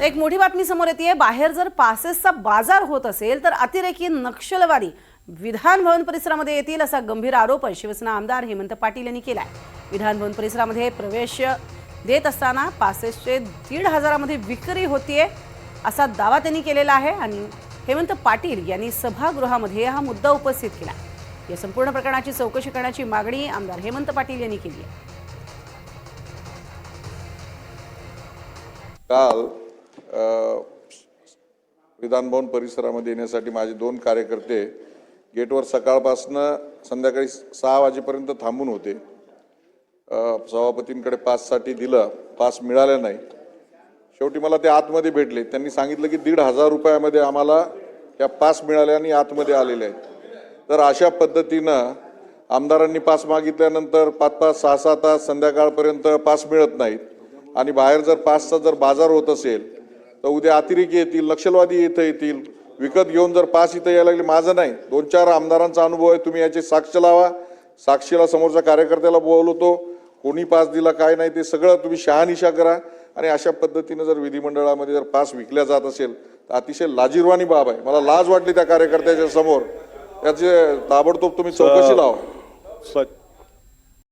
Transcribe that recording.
तर एक मोठी बातमी समोर येते बाहेर जर पासेसचा बाजार होत असेल तर अतिरेकी नक्षलवादी विधान भवन परिसरामध्ये येतील असा गंभीर आरोप शिवसेना आमदार हेमंत पाटील यांनी केलाय. विधान भवन परिसरामध्ये प्रवेश देत असताना पासेसचे दीड हजारामध्ये विक्री होतीये असा दावा त्यांनी केलेला आहे आणि हेमंत पाटील यांनी सभागृहामध्ये हा मुद्दा उपस्थित केला. या संपूर्ण प्रकरणाची चौकशी करण्याची मागणी आमदार हेमंत पाटील यांनी केली आहे. काल विधानभवन परिसरामध्ये येण्यासाठी माझे दोन कार्यकर्ते गेटवर सकाळपासनं संध्याकाळी सहा वाजेपर्यंत थांबून होते. सभापतींकडे पाससाठी दिलं पास मिळाला नाही. शेवटी मला ते आतमध्ये भेटले. त्यांनी सांगितलं की दीड हजार रुपयामध्ये आम्हाला या पास मिळाल्या आणि आतमध्ये आलेले आहेत. तर अशा पद्धतीनं आमदारांनी पास मागितल्यानंतर पाच पाच सहा सहा तास संध्याकाळपर्यंत पास मिळत नाहीत. आणि बाहेर जर पासचा जर बाजार होत असेल तर उद्या अतिरेकी येतील नक्षलवादी इथं येतील. विकत घेऊन जर पास इथं यायला लागले माझं नाही. दोन चार आमदारांचा अनुभव आहे तुम्ही याची साक्ष लावा. साक्षीला समोरच्या कार्यकर्त्याला बोलवतो कोणी पास दिला काय नाही ते सगळं तुम्ही शहानिशा करा. आणि अशा पद्धतीनं जर विधिमंडळामध्ये जर पास विकल्या जात असेल तर अतिशय लाजीरवाणी बाब आहे. मला लाज वाटली त्या कार्यकर्त्याच्या समोर. त्याचे ताबडतोब तुम्ही चौकशी लावा.